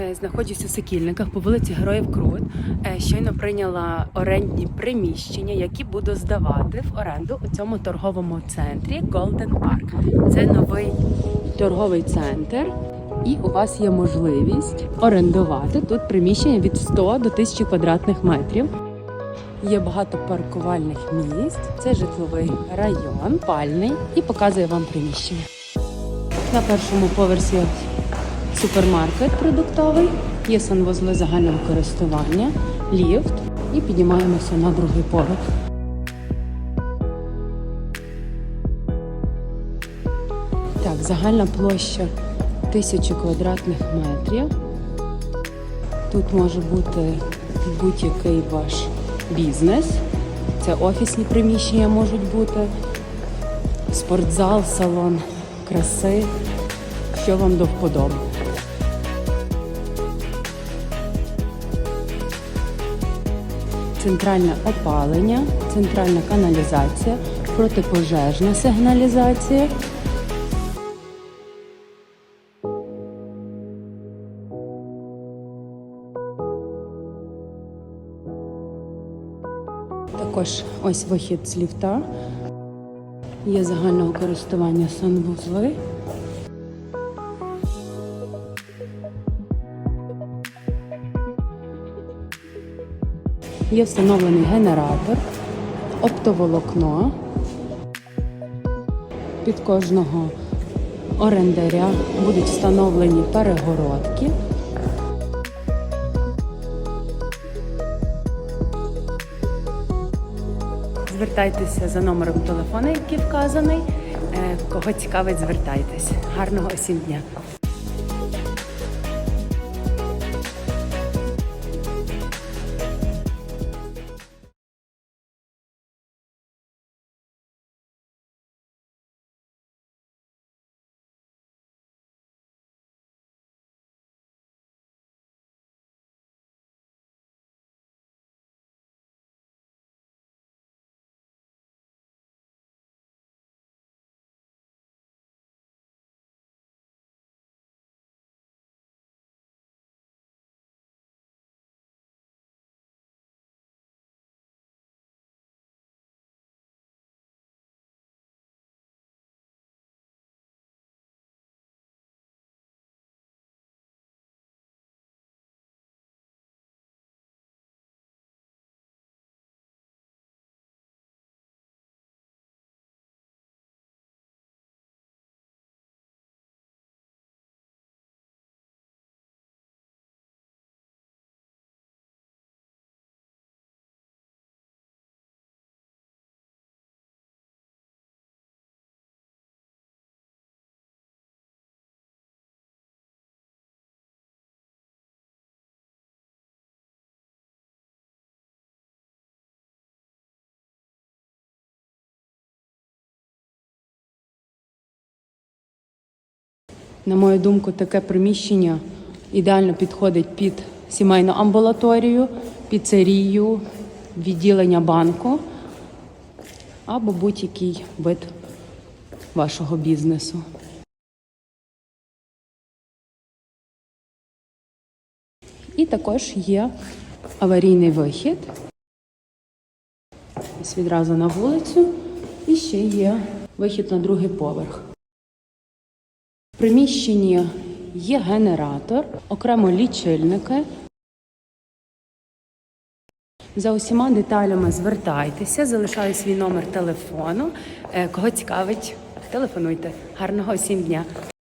Е, Знаходжусь у Сокільниках по вулиці Героїв Крут. Е, Щойно прийняла орендні приміщення, які буду здавати в оренду у цьому торговому центрі Golden Park. Це новий торговий центр, і у вас є можливість орендувати тут приміщення від 100 до 1000 квадратних метрів. Є багато паркувальних місць. Це житловий район, пальний і показує вам приміщення. На першому поверсі супермаркет продуктовий, є санвузли загального користування, ліфт і піднімаємося на другий поверх. Так, загальна площа 1000 квадратних метрів. Тут може бути будь-який ваш бізнес. Це офісні приміщення можуть бути, спортзал, салон краси, що вам до вподоби. Центральне опалення, центральна каналізація, протипожежна сигналізація. Також ось вихід з ліфта. Є загального користування санвузли. Є встановлений генератор, оптоволокно. Під кожного орендаря будуть встановлені перегородки. Звертайтеся за номером телефону, який вказаний. Е, Кого цікавить, звертайтесь. Гарного усім дня! На мою думку, таке приміщення ідеально підходить під сімейну амбулаторію, піцерію, відділення банку або будь-який вид вашого бізнесу. І також є аварійний вихід. Ось відразу на вулицю. І ще є вихід на другий поверх. В приміщенні є генератор, окремо лічильники. За усіма деталями звертайтеся, залишаю свій номер телефону. Е, Кого цікавить, телефонуйте. Гарного всім дня!